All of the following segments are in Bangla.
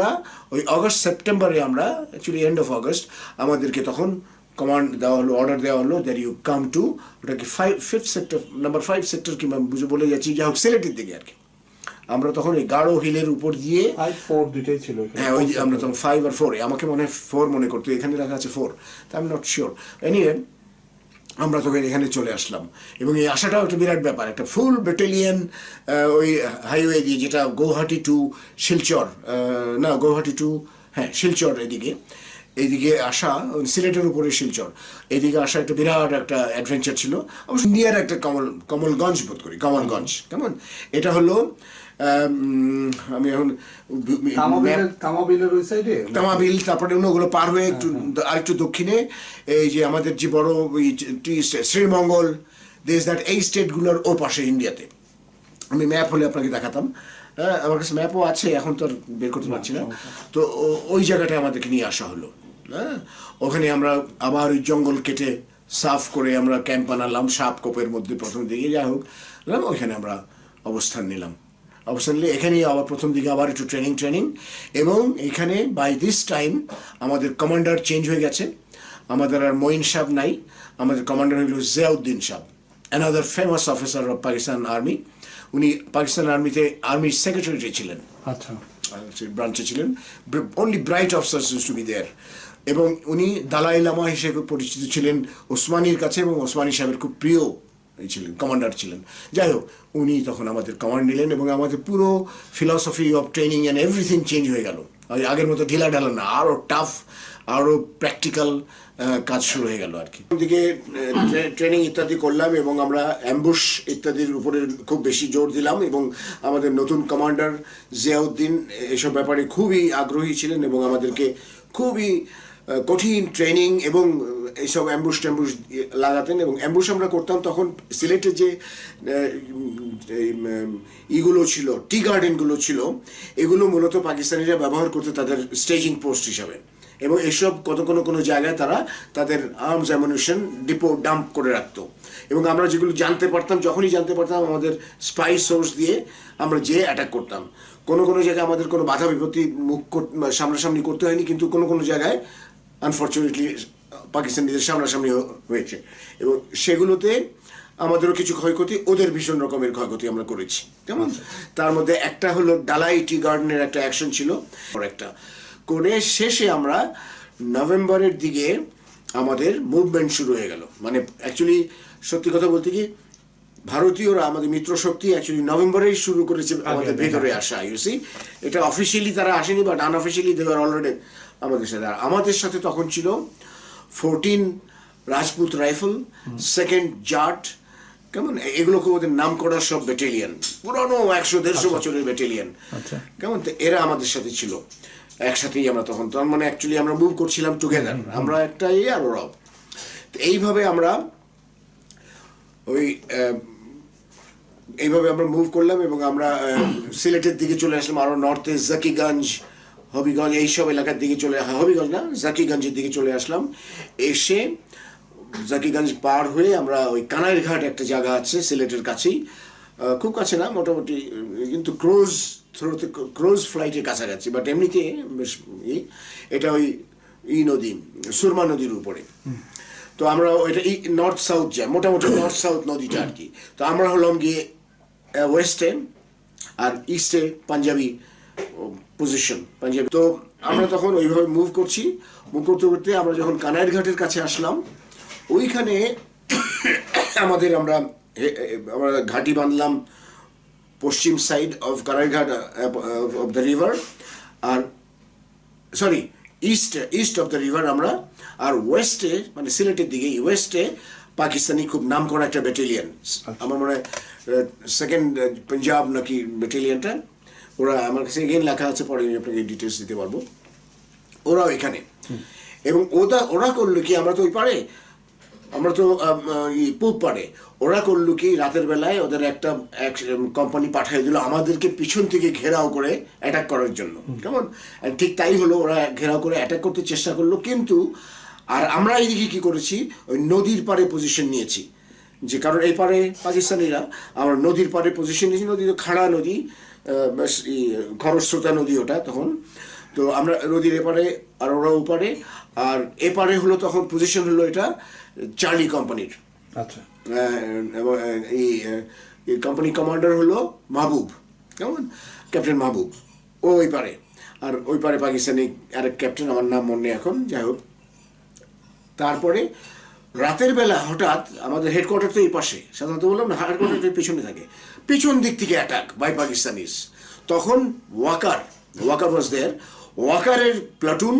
আমরা ওই আগস্ট সেপ্টেম্বরে আমরা অ্যাকচুয়ালি এন্ড অফ আগস্ট আমাদেরকে তখন কমান্ড দেওয়া হলো অর্ডার দেওয়া হলো দ্যাট ইউ কাম টু ওটাকে five fifth sector number five sector কিংবা বুঝে বলে যাচ্ছি যা হোক সিলেটের দিকে আর কি। আমরা তখন ওই গাঢ় হিলের উপর দিয়ে দুইটাই ছিল হ্যাঁ ওই আমরা তখন ফাইভ আর ফোর আমাকে মনে হয় ফোর মনে করতো এখানে রাখা আছে ফোর তা আমি নট শিওর এনিওয়ে আমরা তখন এখানে চলে আসলাম। এবং এই আসাটাও একটা বিরাট ব্যাপার। একটা ফুল ব্যাটালিয়ন ওই হাইওয়ে দিয়ে যেটা গৌহাটি টু শিলচর না, গৌহাটি টু হ্যাঁ শিলচর এদিকে। এইদিকে আসা, সিলেটের উপরে শিলচর। এদিকে আসা একটা বিরাট একটা অ্যাডভেঞ্চার ছিল। অবশ্য ইন্ডিয়ার একটা কমল, কমলগঞ্জ বোধ করি, কমলগঞ্জ। কেমন? এটা হলো আম, এখন তামাবিলের ওই সাইডে তামাবিল তারপরে ওগুলো পার হয়ে একটু আরেকটু দক্ষিণে এই যে আমাদের যে বড় শ্রীমঙ্গল দেশ দ্যাট এই স্টেটগুলোর ও পাশে ইন্ডিয়াতে আমি ম্যাপ হলে আপনাকে দেখাতাম। হ্যাঁ আমার কাছে ম্যাপও আছে এখন তো আর বের করতে পারছি না। তো ও- ওই জায়গাটায় আমাদেরকে নিয়ে আসা হলো। হ্যাঁ ওখানে আমরা আবার ওই জঙ্গল কেটে সাফ করে আমরা ক্যাম্প বানালাম সাপ কোপের মধ্যে প্রথম দিকে যাই হোক। ওইখানে আমরা অবস্থান নিলাম। অবস্থান নিলে এখানেই আবার প্রথম দিকে আবার একটু ট্রেনিং ট্রেনিং এবং এখানে বাই দিস টাইম আমাদের কমান্ডার চেঞ্জ হয়ে গেছে। আমাদের আর মঈন সাহ নাই। আমাদের কমান্ডার হইল Ziauddin Shah another famous officer of Pakistan army উনি পাকিস্তান আর্মিতে আর্মির সেক্রেটারি ছিলেন। আচ্ছা। ব্রাঞ্চে ছিলেন। Only bright officers use to be there এবং উনি দালাই লামা হিসেবে পরিচিত ছিলেন ওসমানীর কাছে এবং ওসমানী সাহেবের খুব প্রিয় ছিলেন কমান্ডার ছিলেন। যাই হোক, উনি তখন আমাদের কমান্ড নিলেন এবং আমাদের পুরো philosophy of training and everything change হয়ে গেল। আগের মতো ঢিলা ঢালা না আরও টাফ আরও প্র্যাকটিক্যাল কাজ শুরু হয়ে গেল আর কি। ওদিকে ট্রেনিং ইত্যাদি করলাম এবং আমরা অ্যাম্বুশ ইত্যাদির উপরে খুব বেশি জোর দিলাম এবং আমাদের নতুন কমান্ডার জিয়াউদ্দিন এসব ব্যাপারে খুবই আগ্রহী ছিলেন এবং আমাদেরকে খুবই কঠিন ট্রেনিং এবং এইসব অ্যাম্বুস ট্যাম্বুশ লাগাতেন এবং অ্যাম্বুশ আমরা করতাম তখন সিলেটের যে ইগুলো ছিল, টি গার্ডেনগুলো ছিল, এগুলো মূলত পাকিস্তানিরা ব্যবহার করতে তাদের স্টেজিং পোস্ট হিসাবে। এবং এসব কত কোনো কোনো জায়গায় তারা তাদের আর্মস অ্যামুনিশন ডিপো ডাম্প করে রাখতো। এবং আমরা যেগুলো জানতে পারতাম, যখনই জানতে পারতাম আমাদের স্পাই সোর্স দিয়ে আমরা যেয়ে অ্যাটাক করতাম। কোনো কোনো জায়গায় আমাদের কোনো বাধা বিপত্তি মুখ সামনাসামনি করতে হয়নি, কিন্তু কোনো কোনো জায়গায় আনফর্চুনেটলি পাকিস্তান নিজের সামনাসামনি হয়েছে। এবং সেগুলোতে আমাদেরও কিছু ক্ষয়ক্ষতি ওদের ভীষণ রকমের ক্ষয়ক্ষতি আমরা করেছি। কেমন? তার মধ্যে একটা হলো ডালাই টি গার্ডেনের একটা অ্যাকশন ছিল। একটা করে শেষে আমরা নভেম্বরের দিকে আমাদের মুভমেন্ট শুরু হয়ে গেল। মানে অ্যাকচুয়ালি সত্যি কথা বলতে কি ভারতীয়রা আমাদের মিত্র শক্তি অ্যাকচুয়ালি নভেম্বরেই শুরু করেছে আমাদের ভেতরে আসা ইউসি এটা অফিসিয়ালি তারা আসেনি but unofficially they are already আমাদের সাথে। আর আমাদের সাথে তখন ছিল fourteen Rajput rifle second Jat কেমন? এগুলোকে ওদের নাম করা সব ব্যাটালিয়ন পুরনো একশো দেড়শো বছরের ব্যাটালিয়ন আচ্ছা। কেমন? তো এরা আমাদের সাথে ছিল। একসাথেই আমরা তখন তার মানে অ্যাকচুয়ালি আমরা মুভ করছিলাম টুগেদার আমরা একটা এই আর ওরাও। তো এইভাবে আমরা ওই এইভাবে আমরা মুভ করলাম এবং আমরা সিলেটের দিকে চলে আসলাম আরও নর্থে জাকিগঞ্জ হবিগঞ্জ এইসব এলাকার দিকে চলে হ্যাঁ, হবিগঞ্জ না জাকিগঞ্জের দিকে চলে আসলাম। এসে জাকিগঞ্জ পার হয়ে আমরা ওই কানাইরঘাট একটা জায়গা আছে সিলেটের কাছেই। খুব কাছে না মোটামুটি কিন্তু ক্রোজ থ্রোতে ক্রোজ ফ্লাইটের কাছাকাছি বাট এমনিতে বেশ এটা ওই ই নদী সুরমা নদীর উপরে। তো আমরা ওইটা নর্থ সাউথ যাই মোটামুটি নর্থ সাউথ নদীটা আর কি। তো আমরা হলাম গিয়ে ওয়েস্টে আর ইস্টে পাঞ্জাবি পজিশন পাঞ্জাবি তো আমরা তখন ওইভাবে মুভ করছি। মুভ করতে করতে আমরা যখন কানাইর ঘাটের কাছে আসলাম, ওইখানে আমাদের আমরা আমরা ঘাঁটি বাঁধলাম পশ্চিম side of Kanaighat of the river R sorry east east of the river আমরা আর ওয়েস্টে মানে সিলেটের দিকে ওয়েস্টে পাকিস্তানি খুব নাম করা একটা ব্যাটালিয়ন আমার মনে হয় সেকেন্ড পাঞ্জাব নাকি ব্যাটালিয়নটা ওরা আমার কাছে এগেন লেখা আছে পরে আমি আপনাকে ডিটেলস দিতে পারব। ওরাও এখানে। এবং ওটা ওরা করল কি আমরা তো ওই পারে আমরা তো পূব পারে ওরা করল কি রাতের বেলায় ওদের একটা কোম্পানি পাঠিয়ে দিল আমাদেরকে পিছন থেকে ঘেরাও করে অ্যাটাক করার জন্য। কেমন? ঠিক তাই হলো ওরা ঘেরাও করে অ্যাটাক করতে চেষ্টা করল কিন্তু আর আমরা এইদিকে কি করেছি ওই নদীর পারে পজিশন নিয়েছি। যে কারণ এই পারে পাকিস্তানিরা আমার নদীর পারে পজিশন নিয়েছি নদী তো খাড়া নদী খরস্রোতা নদী ওটা তখন। তো আমরা নদীর এপারে আর ওরা ওপারে আর এপারে হলো তখন পজিশন হলো এটা চার্লি কোম্পানির আচ্ছা। এবং এই এই কোম্পানি কমান্ডার হলো মাহবুব কেমন? ক্যাপ্টেন মাহবুব ও ওই পারে। আর ওই পারে পাকিস্তানি আরেক ক্যাপ্টেন আমার নাম মনে এখন যাই হোক। তারপরে রাতের বেলা হঠাৎ আমাদের হেডকোয়ার্টার তো এই পাশে সাধারণত বললাম না হেডকোয়ার্টার পিছনে থাকে। পিছন দিক থেকে অ্যাটাক বাই পাকিস্তানিস তখন ওয়াকার ওয়াকার ওয়াজ দেয়ার ওয়াকারের প্লাটুন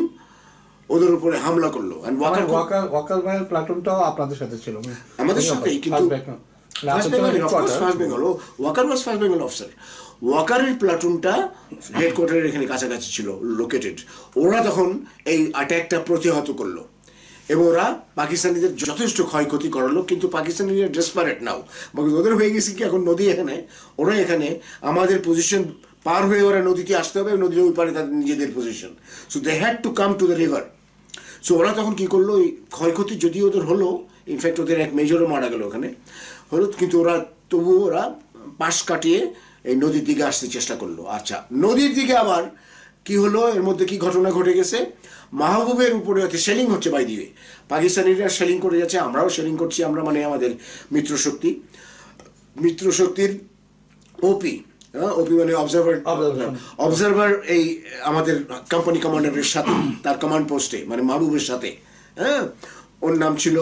ওদের উপরে হামলা করল। ওয়াকার ওয়াকার ওয়াকার ভাইয়ের প্লাটুনটাও আপনাদের সাথে ছিল। আমাদের সাথেই কিন্তু first Bengal first Bengal Waqar was first Bengal officer ওয়াকারের প্লাটুনটা হেডকোয়ার্টারের এখানে কাছাকাছি ছিল লোকেটেড ওরা তখন এই অ্যাট্যাকটা প্রতিহত করল। এবং ওরা পাকিস্তানিদের যথেষ্ট ক্ষয়ক্ষতি করালো, কিন্তু পাকিস্তানিরা ডেসপারেট নাও। ওদের হয়ে গেছে কি? এখন নদী এখানে। ওরা এখানে। আমাদের পজিশন পার হয়ে ওরা নদীতে আসতে হবে নদীর ওই পারে তাদের নিজেদের position so they had to come to the river so ওরা তখন কী করল? ওই ক্ষয়ক্ষতি যদিও ওদের হলো ইনফ্যাক্ট ওদের এক মেজরও মারা গেল ওখানে। হলো, কিন্তু ওরা, তবুও ওরা পাশ কাটিয়ে এই নদীর দিকে আসতে চেষ্টা করল। আচ্ছা নদীর দিকে আবার কি হলো? এর মধ্যে কি ঘটনা ঘটে গেছে? মাহবুবের উপরে হচ্ছে সেলিং হচ্ছে বাই দিয়ে পাকিস্তানিরা সেলিং করে যাচ্ছে আমরাও সেলিং করছি আমরা মানে আমাদের মিত্রশক্তি মিত্রশক্তির ওপি ওপি মানে অবজারভার অবজারভার এই আমাদের কোম্পানি কমান্ডারের সাথে তার কমান্ড পোস্টে মানে মাহবুবের সাথে হ্যাঁ। ওর নাম ছিল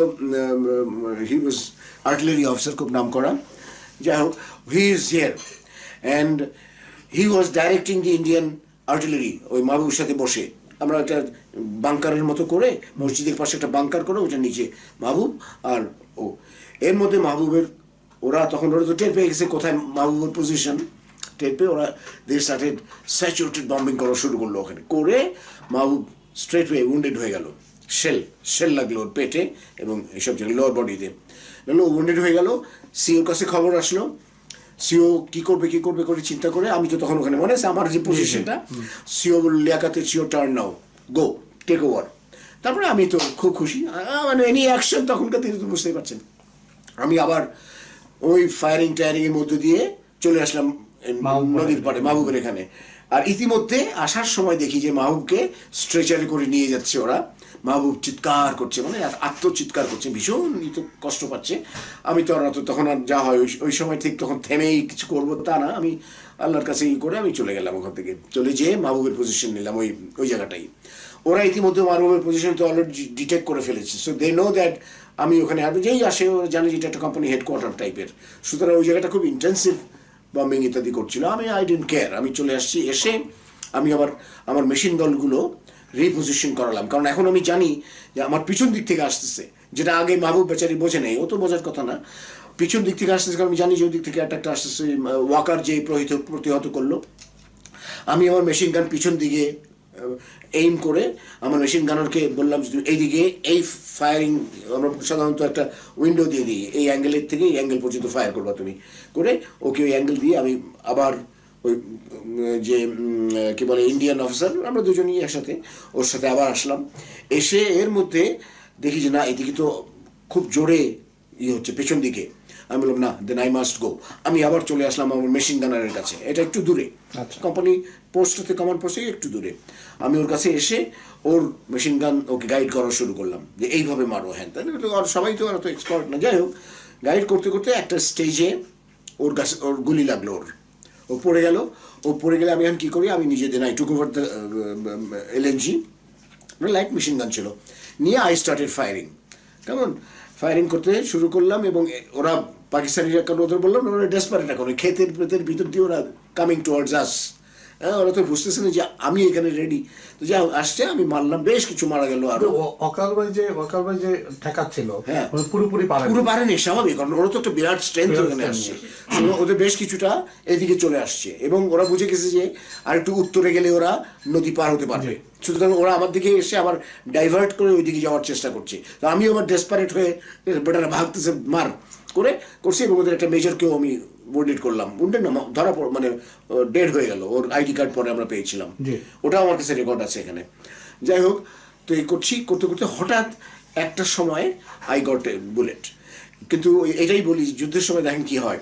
হি ওয়াজ আর্টিলারি অফিসার খুব নাম করা যাই হোক he is here and he was directing the Indian artillery ওই মাহবুবের সাথে বসে। আমরা একটা বাংকারের মতো করে মসজিদের পাশে একটা বাংকার করে ওটা নিচে মাহবুব আর ও। এর মধ্যে মাহবুবের ওরা তখন ওরা তো টের পেয়ে গেছে কোথায় মাহবুবের পজিশন টের পেয়ে ওরা দে স্টার্টেড স্যাচুরেটেড বম্বিং করা শুরু করল ওখানে। করে মাহবুব স্ট্রেট ওয়ে উন্ডেড হয়ে গেল। শেল শেল লাগল ওর পেটে এবং এইসব জায়গায় লোয়ার বডিতে গেলো উন্ডেড হয়ে গেল। সিওর কাছে খবর আসলো। সিও কি করবে কি করবে করে চিন্তা করে আমি তো তখন ওখানে মনে আছে আমার যে পজিশনটা CO লিয়াকাতে CO turn now go take over তারপরে আমি তো খুব খুশি। মানে এনি অ্যাকশন তখনকার তিনি তো বুঝতেই পারছেন। আমি আবার ওই ফায়ারিং টায়ারিং এর মধ্য দিয়ে চলে আসলাম নদীর পাড়ে মাহবুবের এখানে। আর ইতিমধ্যে আসার সময় দেখি যে মাহবুবকে স্ট্রেচারে করে নিয়ে যাচ্ছে ওরা। মাহবুব চিৎকার করছে মানে আত্মচিৎকার করছে ভীষণ তো কষ্ট পাচ্ছে। আমি তো আর তখন আর যা হয় ওই- ওই সময় ঠিক তখন থেমেই কিছু করব তা না। আমি আল্লাহর কাছে ই করে আমি চলে গেলাম ওখান থেকে। চলে যেয়ে মাহবুবের পজিশন নিলাম ওই ওই জায়গাটাই। ওরা ইতিমধ্যে মাহবুবের পজিশন তো অলরেডি ডিটেক্ট করে ফেলেছে। সো দে নো দ্যাট আমি ওখানে আর যেই আসে, ওরা জানে যে এটা একটা কোম্পানি হেডকোয়ার্টার টাইপের সুতরাং ওই জায়গাটা খুব ইন্টেন্সিভ বম্বিং ইত্যাদি করছিল। আমি আই ডেন্ট কেয়ার আমি চলে আসছি, এসে আমি আবার আমার মেশিন দলগুলো রিপোজিশন করালাম। কারণ এখন আমি জানি যে আমার পিছন দিক থেকে আসতেছে। যেটা আগে মাহবুব বেচারি বোঝে নেই, ও তো বোঝার কথা না। পিছন দিক থেকে আসতেছে, কারণ আমি জানি যে দিক থেকে অ্যাটাকটা আসতেছে ওয়াকার যে প্রহিত প্রতিহত করল। আমি আমার মেশিন গান পিছন দিকে এইম করে আমার মেশিন গানারকে বললাম এইদিকে এই ফায়ারিং আমরা সাধারণত একটা উইন্ডো দিয়ে দিই। এই অ্যাঙ্গেলের থেকে এই অ্যাঙ্গেল পর্যন্ত ফায়ার করবা তুমি। করে ওকে ওই অ্যাঙ্গেল দিয়ে আমি আবার ওই যে কি বলে ইন্ডিয়ান অফিসার আমরা দুজনই একসাথে ওর সাথে আবার আসলাম। এসে এর মধ্যে দেখি যে না, এদিকে তো খুব জোরে ইয়ে হচ্ছে, পেছন দিকে। আমি বললাম না দেন আই মাস্ট গো আমি আবার চলে আসলাম আমার মেশিন গানারের কাছে। এটা একটু দূরে। আচ্ছা। কোম্পানি পোস্ট থেকে কমান্ড পোস্ট একটু দূরে। আমি ওর কাছে এসে ওর মেশিন গান ওকে গাইড করা শুরু করলাম। যে এইভাবে মারো হ্যান তাই আর সবাই তো আর তো এক্সপার্ট না। যাই হোক গাইড করতে করতে একটা স্টেজে ওর কাছে ওর গুলি লাগল ওর। ও পড়ে গেল। ও পড়ে গেলে আমি এখন কী করি? আমি নিজে then I took over the LMG light machine gun ছিল। নিয়ে আই স্টার্টেড ফায়ারিং কেমন? ফায়ারিং করতে শুরু করলাম এবং ওরা পাকিস্তানিরা কারণ ওদের বললাম না, ওরা ডেসপারেট এখন। ক্ষেতের পেতের ভিতর দিয়ে ওরা কামিং টুয়ার্ডস আস হ্যাঁ ওরা তো বুঝতেছে না যে আমি এখানে রেডি তো যা আসছে আমি মারলাম বেশ কিছু মারা গেল আর। অকাল ভাই যে অকাল ভাই যে ঠেকাচ্ছিল হ্যাঁ। পুরোপুরি পারেন। পুরো পারেনি স্বাভাবিক কারণ ওরা তো একটা বিরাট স্ট্রেংথ ওখানে আসছে ওদের বেশ কিছুটা এদিকে চলে আসছে। এবং ওরা বুঝে গেছে যে আর একটু উত্তরে গেলে ওরা নদী পার হতে পারবে। সুতরাং ওরা আমার দিকে এসে আবার ডাইভার্ট করে ওইদিকে যাওয়ার চেষ্টা করছে। তো আমি আবার ডেসপারেট হয়ে বেটারা ভাগতেছে মার। করে করছি এবং ওদের একটা মেজরকেও আমি বোর্ডেড করলাম। উন্ডেড না ধরা পড়- মানে ডেড হয়ে গেল। ওর আইডি কার্ড পরে আমরা পেয়েছিলাম। ওটাও আমার কাছে রেকর্ড আছে এখানে। যাই হোক তো এই করছি করতে করতে হঠাৎ একটা সময় আই গট এ বুলেট কিন্তু ওই- এটাই বলি যুদ্ধের সময় দেখেন কি হয়।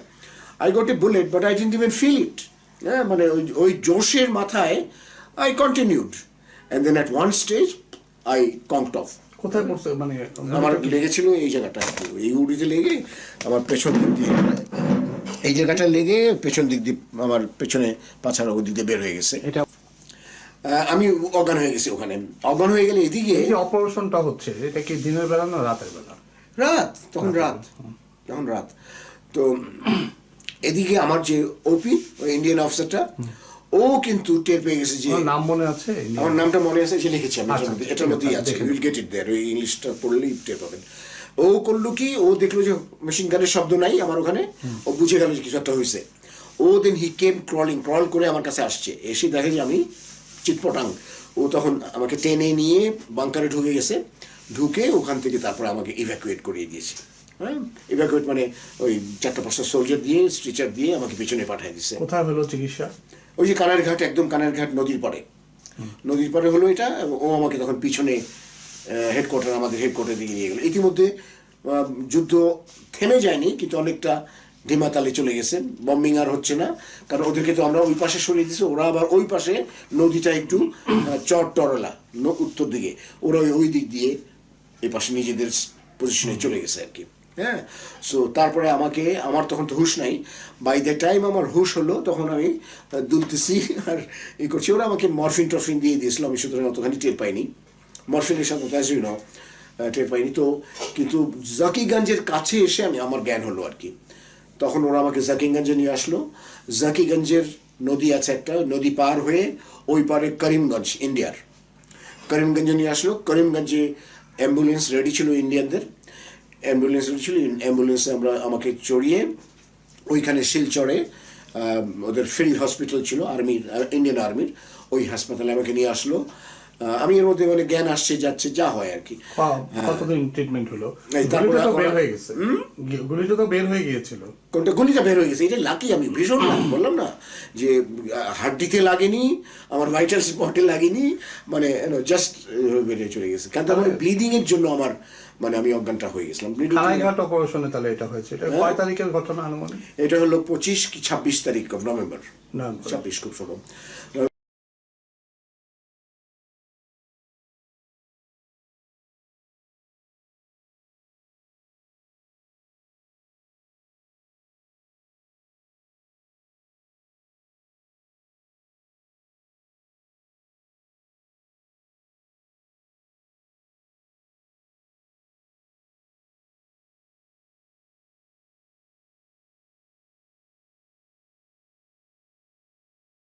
I got a bullet but I didn't even feel it হ্যাঁ মানে ওই ওই জোশের মাথায় I continued and then at one stage I conked off কোথায় পড়ছে? মানে আমার লেগেছিল এই জায়গাটা। এই উড়িতে লেগে আমার পেছন দিক দিয়ে। এই জায়গাটা লেগে পেছন দিক দিয়ে আমার পেছনে পাছার ওদিক দিয়ে বের হয়ে গেছে। এটা আমি অজ্ঞান হয়ে গেছি ওখানে। অজ্ঞান হয়ে গেলে এদিকে এই যে অপারেশনটা হচ্ছে এটা কি দিনের বেলা না রাতের বেলা? রাত তখন রাত। তখন রাত। তো এদিকে আমার যে ওপি ইন্ডিয়ান অফিসারটা ও কিন্তু টের পেয়ে গেছে যে নাম মনে আছে? আমার নামটা মনে আছে যে লিখেছি আমি আচ্ছা, এটার ঠিক এটার মধ্যেই আছে, আছে উইল গেট ইট দেয়ার ওই ইংলিশটা পড়লেই টের পাবেন। ও করল কি ও দেখল যে মেশিন গানের শব্দ নাই আমার ওখানে ও বুঝে গেল যে কিছু একটা হয়েছে। ও দেন হি কেম ক্রলিং ক্রল করে আমার কাছে আসছে। এসে দেখে যে আমি চিটপটাং। ও তখন আমাকে টেনে নিয়ে বাংকারে ঢুকে গেছে। ঢুকে ওখান থেকে তারপরে আমাকে ইভ্যাকুয়েট করিয়ে দিয়েছে। হ্যাঁ? ইভ্যাকুয়েট মানে ওই চারটা পাঁচটা সোলজার দিয়ে স্ট্রিচার দিয়ে আমাকে পিছনে পাঠিয়ে দিচ্ছে কোথায় হলো চিকিৎসা? ওই যে কানার ঘাট একদম কানার ঘাট নদীর পাড়ে। নদীর পাড়ে হলো এটা ও আমাকে তখন পিছনে হেডকোয়ার্টার আমাদের হেডকোয়ার্টার দিকে নিয়ে গেলো। ইতিমধ্যে যুদ্ধ থেমে যায়নি কিন্তু অনেকটা ধিমাতালে চলে গেছে। বম্বিং আর হচ্ছে না কারণ ওদেরকে তো আমরা ওই পাশে সরিয়ে দিচ্ছি ওরা আবার ওই পাশে নদীটা একটু চর টরলা উত্তর দিকে। ওরা ওই- দিক দিয়ে এই পাশে নিজেদের পজিশনে চলে গেছে আর কি। হ্যাঁ? সো তারপরে আমাকে, আমার তখন তো হুশ নাই। বাই দ্য টাইম আমার হুশ হলো, তখন আমি দুলতেছি আর ই করছি। ওরা আমাকে মরফিন টরফিন দিয়ে দিয়েছিল। আমি সুতরাং অতখানি টের পাইনি। মরফিনের সাথে অ্যাজ ইউ নো টের পাইনি। তো, কিন্তু জাকিগঞ্জের কাছে এসে আমি, আমার জ্ঞান হলো আর কি। তখন ওরা আমাকে জাকিগঞ্জে নিয়ে আসলো। জাকিগঞ্জের নদী আছে একটা, নদী পার হয়ে ওই পারে করিমগঞ্জ, ইন্ডিয়ার। করিমগঞ্জে নিয়ে আসলো। করিমগঞ্জে অ্যাম্বুলেন্স রেডি ছিল ইন্ডিয়ানদের। অ্যাম্বুলেন্স ছিল অ্যাম্বুলেন্সে আমরা আমাকে চড়িয়ে ওইখানে শিলচরে ওদের ফিল্ড হসপিটাল ছিল, আর্মির ইন্ডিয়ান আর্মির, ওই হাসপাতালে আমাকে নিয়ে আসলো। আমি এর মধ্যে মানে জ্ঞান আসছে যাচ্ছে যা হয় আর কি। কতদিন ট্রিটমেন্ট হলো? গুলিটা তো বের হয়ে গেছে। গুলিটা তো বের হয়ে গিয়েছিল। কোনটা? গলিটা বের হয়ে গেছে। এটা লাকি আমি ভীষণ lucky, বললাম না? যে হাড্ডিতে লাগেনি আমার ভাইটাল স্পটে লাগেনি মানে জাস্ট বেরিয়ে চলে গেছে। কারণ তার মানে ব্লিডিং এর জন্য আমার মানে আমি অজ্ঞানটা হয়ে গেছিলাম। অপারেশনে তাহলে এটা হয়েছে। এটা কয় তারিখের ঘটনা আনুমানিক? এটা হলো পঁচিশ কি ছাব্বিশ তারিখ নভেম্বর ছাব্বিশ খুব সম্ভব